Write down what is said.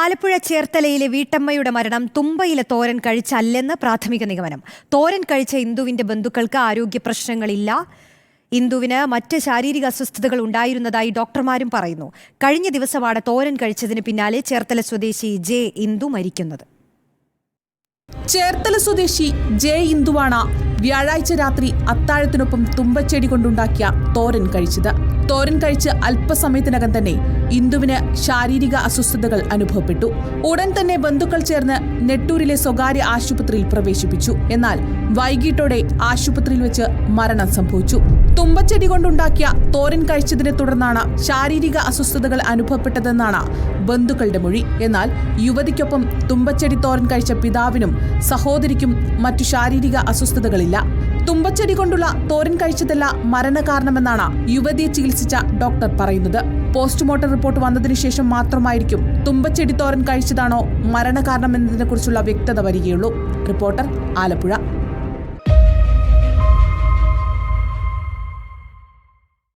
ആലപ്പുഴ ചേർത്തലയിലെ വീട്ടമ്മയുടെ മരണം തുമ്പയിലെ തോരൻ കഴിച്ചല്ലെന്ന് പ്രാഥമിക നിഗമനം. തോരൻ കഴിച്ച ഇന്ദുവിന്റെ ബന്ധുക്കൾക്ക് ആരോഗ്യ പ്രശ്നങ്ങളില്ല. ഇന്ദുവിന് മറ്റ് ശാരീരിക അസ്വസ്ഥതകൾ ഉണ്ടായിരുന്നതായി ഡോക്ടർമാരും പറയുന്നു. കഴിഞ്ഞ ദിവസമാണ് തോരൻ കഴിച്ചതിന് പിന്നാലെ ചേർത്തല സ്വദേശി ജെ ഇന്ദു മരിക്കുന്നത്. ചേർത്തല സ്വദേശി ജെ ഇന്ദുവാണ് വ്യാഴാഴ്ച രാത്രി അത്താഴത്തിനൊപ്പം തുമ്പച്ചെടി കൊണ്ടുണ്ടാക്കിയ തോരൻ കഴിച്ചത്. തോരൻ കഴിച്ച് അല്പസമയത്തിനകം തന്നെ ഇന്ദുവിന് ശാരീരിക അസ്വസ്ഥതകൾ അനുഭവപ്പെട്ടു. ഉടൻ തന്നെ ബന്ധുക്കൾ ചേർന്ന് നെട്ടൂരിലെ സ്വകാര്യ ആശുപത്രിയിൽ പ്രവേശിപ്പിച്ചു. എന്നാൽ വൈകിട്ടോടെ ആശുപത്രിയിൽ വെച്ച് മരണം സംഭവിച്ചു. തുമ്പച്ചെടി കൊണ്ടുണ്ടാക്കിയ തോരൻ കഴിച്ചതിനെ തുടർന്നാണ് ശാരീരിക അസ്വസ്ഥതകൾ അനുഭവപ്പെട്ടതെന്നാണ് ബന്ധുക്കളുടെ മൊഴി. എന്നാൽ യുവതിക്കൊപ്പം തുമ്പച്ചെടി തോരൻ കഴിച്ച പിതാവിനും സഹോദരിക്കും മറ്റു ശാരീരിക അസ്വസ്ഥതകളില്ല. തുമ്പച്ചെടി കൊണ്ടുള്ള തോരൻ കഴിച്ചതല്ല മരണകാരണമെന്നാണ് യുവതിയെ ചികിത്സിച്ച ഡോക്ടർ പറയുന്നത്. പോസ്റ്റ്മോർട്ടം റിപ്പോർട്ട് വന്നതിനു ശേഷം മാത്രമായിരിക്കും തുമ്പച്ചെടി തോരൻ കഴിച്ചതാണോ മരണകാരണമെന്നതിനെക്കുറിച്ചുള്ള വ്യക്തത വരികയുള്ളൂ. റിപ്പോർട്ടർ ആലപ്പുഴ.